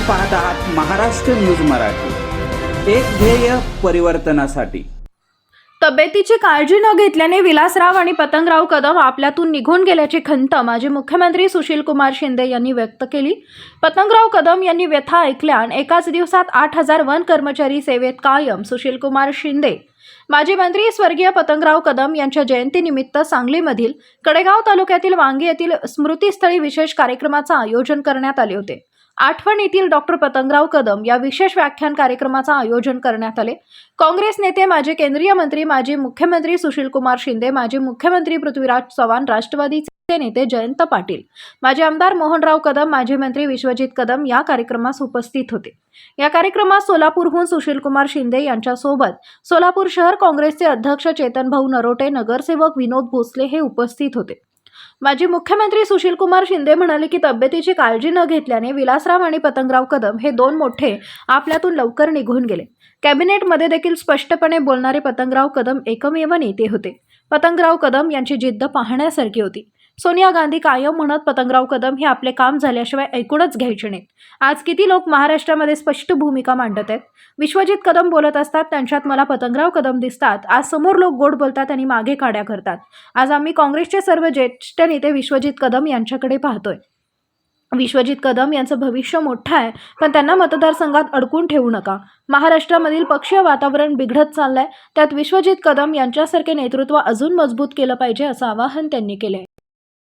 पाहत आहात महाराष्ट्र न्यूज मराठी. एक ध्येय परिवर्तनासाठी. तब्येतीची काळजी न घेतल्याने विलासराव आणि पतंगराव कदम आपल्यातून निघून गेल्याची खंत माजी मुख्यमंत्री सुशीलकुमार शिंदे यांनी व्यक्त केली. पतंगराव कदम यांनी व्यथा ऐकल्या आणि एकाच दिवसात आठ हजार वन कर्मचारी सेवेत कायम सुशीलकुमार शिंदे. माजी मंत्री स्वर्गीय पतंगराव कदम यांच्या जयंतीनिमित्त सांगलीमधील कडेगाव तालुक्यातील वांगी येथील स्मृतीस्थळी विशेष कार्यक्रमाचं आयोजन करण्यात आले होते. आठवण येथील डॉक्टर पतंगराव कदम या विशेष व्याख्यान कार्यक्रमाचं आयोजन करण्यात आले. काँग्रेस नेते माजी केंद्रीय मंत्री माजी मुख्यमंत्री सुशीलकुमार शिंदे माजी मुख्यमंत्री पृथ्वीराज चव्हाण राष्ट्रवादीचे नेते जयंत पाटील माजी आमदार मोहनराव कदम माजी मंत्री विश्वजित कदम या कार्यक्रमास उपस्थित होते. या कार्यक्रमात सोलापूरहून सुशीलकुमार शिंदे यांच्यासोबत सोलापूर शहर काँग्रेसचे अध्यक्ष चेतन भाऊ नरोटे नगरसेवक विनोद भोसले हे उपस्थित होते. माजी मुख्यमंत्री सुशीलकुमार शिंदे म्हणाले की तब्येतीची काळजी न घेतल्याने विलासराव आणि पतंगराव कदम हे दोन मोठे आपल्यातून लवकर निघून गेले. कॅबिनेटमध्ये देखील स्पष्टपणे बोलणारे पतंगराव कदम एकमेव नेते होते. पतंगराव कदम यांची जिद्द पाहण्यासारखी होती. सोनिया गांधी कायम म्हणत पतंगराव कदम हे आपले काम झाल्याशिवाय ऐकूनच घ्यायचे नाहीत. आज किती लोक महाराष्ट्रामध्ये स्पष्ट भूमिका मांडत आहेत. विश्वजित कदम बोलत असतात त्यांच्यात मला पतंगराव कदम दिसतात. आज समोर लोक गोड बोलतात आणि मागे काड्या करतात. आज आम्ही काँग्रेसचे सर्व ज्येष्ठ नेते विश्वजित कदम यांच्याकडे पाहतोय. विश्वजित कदम यांचं भविष्य मोठं आहे पण त्यांना मतदारसंघात अडकून ठेवू नका. महाराष्ट्रामधील पक्षीय वातावरण बिघडत चाललंय. त्यात विश्वजित कदम यांच्यासारखे नेतृत्व अजून मजबूत केलं पाहिजे असं आवाहन त्यांनी केलंय.